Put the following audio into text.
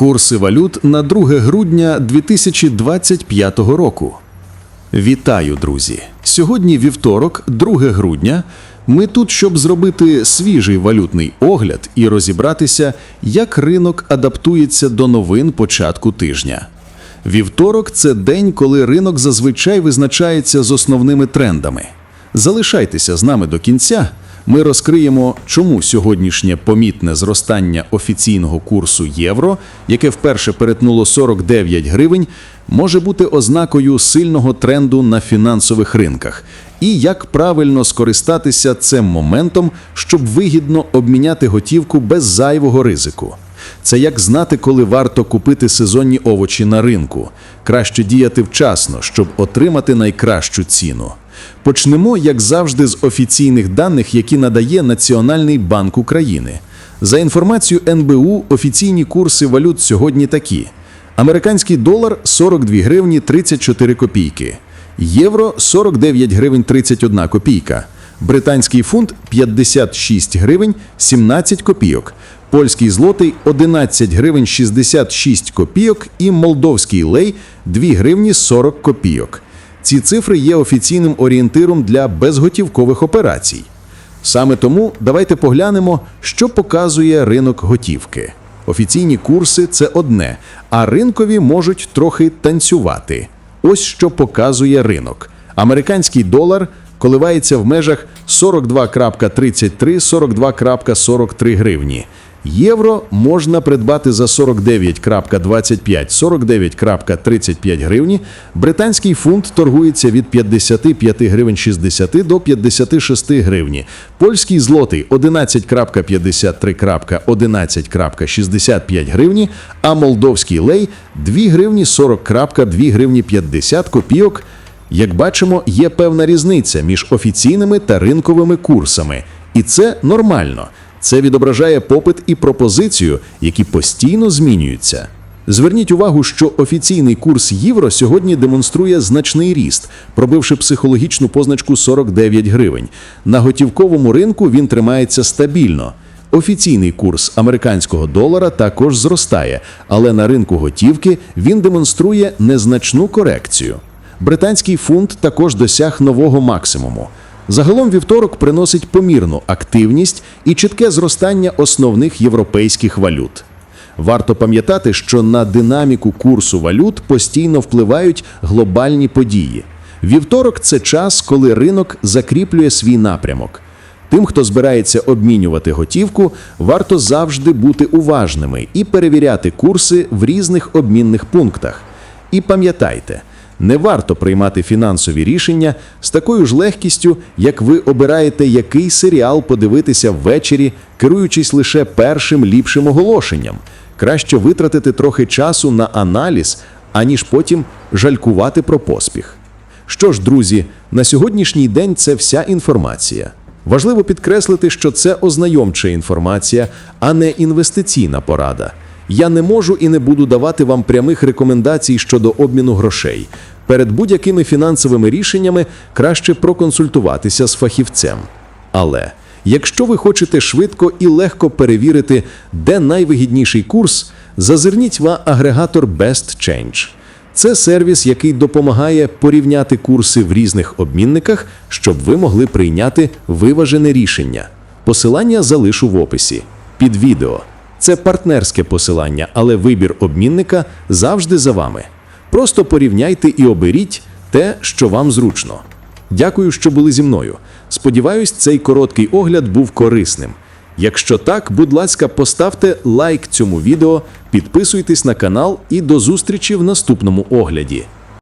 Курси валют на 2 грудня 2025 року. Вітаю, друзі! Сьогодні вівторок, 2 грудня. Ми тут, щоб зробити свіжий валютний огляд і розібратися, як ринок адаптується до новин початку тижня. Вівторок це день, коли ринок зазвичай визначається з основними трендами. Залишайтеся з нами до кінця. Ми розкриємо, чому сьогоднішнє помітне зростання офіційного курсу євро, яке вперше перетнуло 49 гривень, може бути ознакою сильного тренду на фінансових ринках, і як правильно скористатися цим моментом, щоб вигідно обміняти готівку без зайвого ризику. Це як знати, коли варто купити сезонні овочі на ринку. Краще діяти вчасно, щоб отримати найкращу ціну. Почнемо, як завжди, з офіційних даних, які надає Національний банк України. За інформацією НБУ, офіційні курси валют сьогодні такі: американський долар 42 гривні 34 копійки, євро 49 гривень 31 копійка, британський фунт 56 гривень 17 копійок, польський злотий 11 гривень 66 копійок. І молдовський лей 2 гривні 40 копійок. Ці цифри є офіційним орієнтиром для безготівкових операцій. Саме тому давайте поглянемо, що показує ринок готівки. Офіційні курси це одне, а ринкові можуть трохи танцювати. Ось що показує ринок. Американський долар коливається в межах 42.33-42.43 гривні. Євро можна придбати за 49.25-49.35 гривні. Британський фунт торгується від 55 гривень 60 до 56 гривні. Польський злотий 11.53.11.65 гривні, а молдовський лей 2 гривні 40.2 гривні 50 копійок. Як бачимо, є певна різниця між офіційними та ринковими курсами, і це нормально. Це відображає попит і пропозицію, які постійно змінюються. Зверніть увагу, що офіційний курс євро сьогодні демонструє значний ріст, пробивши психологічну позначку 49 гривень. На готівковому ринку він тримається стабільно. Офіційний курс американського долара також зростає, але на ринку готівки він демонструє незначну корекцію. Британський фунт також досяг нового максимуму. Загалом вівторок приносить помірну активність і чітке зростання основних європейських валют. Варто пам'ятати, що на динаміку курсу валют постійно впливають глобальні події. Вівторок це час, коли ринок закріплює свій напрямок. Тим, хто збирається обмінювати готівку, варто завжди бути уважними і перевіряти курси в різних обмінних пунктах. І пам'ятайте, не варто приймати фінансові рішення з такою ж легкістю, як ви обираєте, який серіал подивитися ввечері, керуючись лише першим ліпшим оголошенням. Краще витратити трохи часу на аналіз, аніж потім жалкувати про поспіх. Що ж, друзі, на сьогоднішній день це вся інформація. Важливо підкреслити, що це ознайомча інформація, а не інвестиційна порада. Я не можу і не буду давати вам прямих рекомендацій щодо обміну грошей. Перед будь-якими фінансовими рішеннями краще проконсультуватися з фахівцем. Але якщо ви хочете швидко і легко перевірити, де найвигідніший курс, зазирніть в агрегатор Best Change. Це сервіс, який допомагає порівняти курси в різних обмінниках, щоб ви могли прийняти виважене рішення. Посилання залишу в описі під відео. Це партнерське посилання, але вибір обмінника завжди за вами. Просто порівняйте і оберіть те, що вам зручно. Дякую, що були зі мною. Сподіваюсь, цей короткий огляд був корисним. Якщо так, будь ласка, поставте лайк цьому відео, підписуйтесь на канал і до зустрічі в наступному огляді.